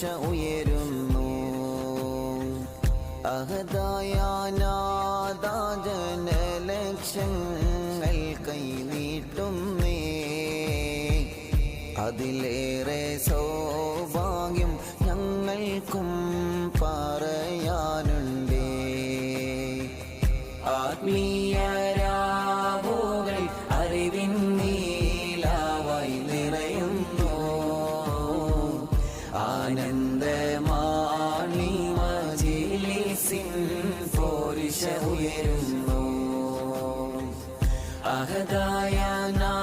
പോരിഷ ഉയരുന്നു. അഹദായാനാദാജനലക്ഷങ്ങൾ കൈനീട്ടുന്നേ അതിലേറെ സൗഭാഗ്യം ഞങ്ങൾക്കും പറയാനുണ്ടേ. ആത്മീയരാവുകൾ ആനന്ദമാണി മജിലിസിൻ പോരിഷ ഉയരുന്നു. അഹദായ നാദാജനലക്ഷം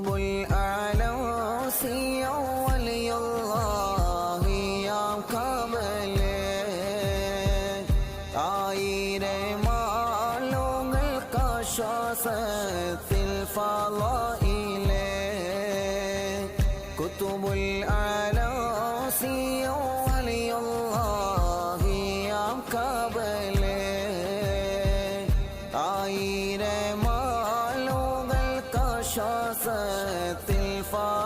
കുത്തുബുൽ ആലോസിയ വലിയുള്ളാഹിയാം കമലേ ആയിരമാളുകൾക്കാശ്വാസത്തിൽ ഫാലയിലേ കുത്തുബുൽ ആലോസിയ വലിയുള്ളാഹിയാം കബലേ 在对方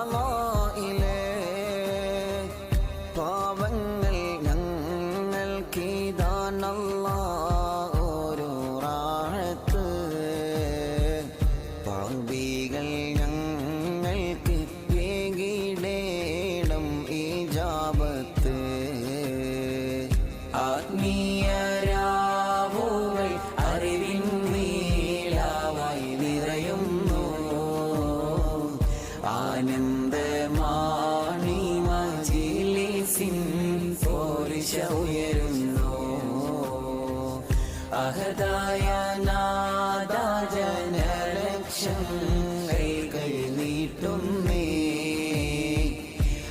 നീട്ടുന്നേ.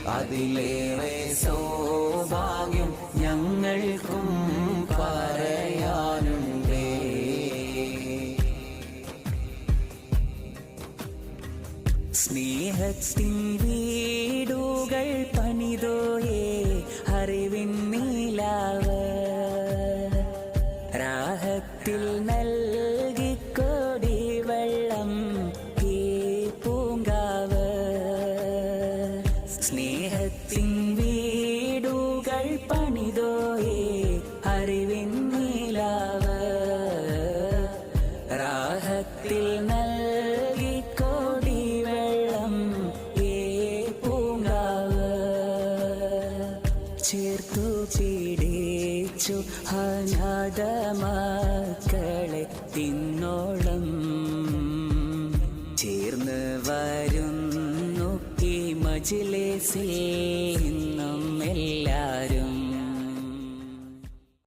അതിലേറെ സൗഭാഗ്യം ഞങ്ങൾക്കും പറയാനുണ്ടേ. സ്നേഹത്തിൻ വീടുകൾ പണിതോയേ അറിവിൻ നീലാവ് രാഹത്തിൽ നൽകിക്കോടി വെള്ളം ഈ പൂങ്കാവ്. സ്നേഹത്തിൻ വീടുകൾ പണിതോയേ പിടിച്ചു അനാഥ മക്കളെ തിന്നോളം. ചേർന്ന് വരുന്നു ഈ മജിലേസിൽ.